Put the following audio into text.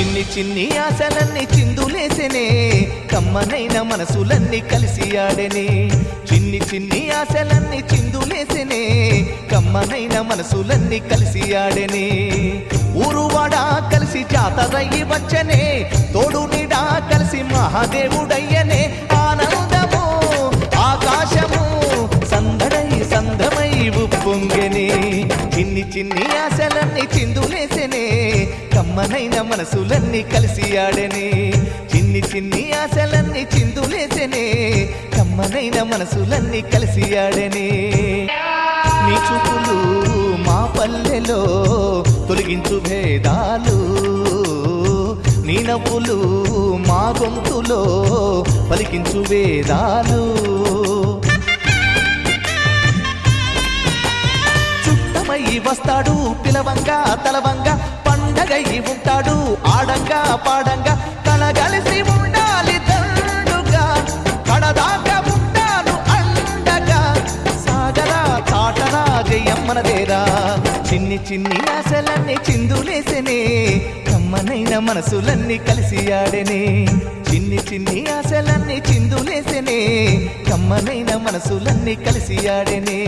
చిన్ని ఆశలన్నీ చిందులేసెనే కమ్మనైన మనసులన్నీ కలిసి ఆడెనే. చిన్ని చిన్ని ఆశలన్నీ చిందులేసెనే కమ్మనైన మనసులన్నీ కలిసి ఆడెనే. ఊరువాడా కలిసి జాతరయ్యి వచ్చనే తోడు నీడా కలిసి మహాదేవుడయ్యనే. ఆనందము ఆకాశము సందడై సందమై ఉప్పొంగనే. చిన్ని చిన్ని ఆశలన్నీ చిందులేసెనే కమ్మనైన మనసులన్నీ కలిసి ఆడెనే. చిన్ని చిన్ని ఆశలన్నీ చిందులేసెనే. కమ్మనైన మనసులన్నీ కలిసి ఆడెనే. నీ చూపులు మా పల్లెలో తొలగించు భేదాలు. నీ నవ్వులు మా గొంతులో పలికించు వేదాలు. చుట్టమై వస్తాడు పిలవంగా తలవంగా కాపాడంగా పాడంగా కలగలిసి ఉండాలి దండుగా. కడదాకా ఉంటాను అండగా. సాగరా తాటరా జయమ్మనదేరా చిన్ని చిన్ని ఆశలన్నీ చిందులేసెనే. కమ్మనైన మనసులన్నీ కలిసి ఆడెనే. చిన్ని చిన్ని ఆశలన్నీ చిందులేసెనే. కమ్మనైన మనసులన్నీ కలిసి ఆడెనే.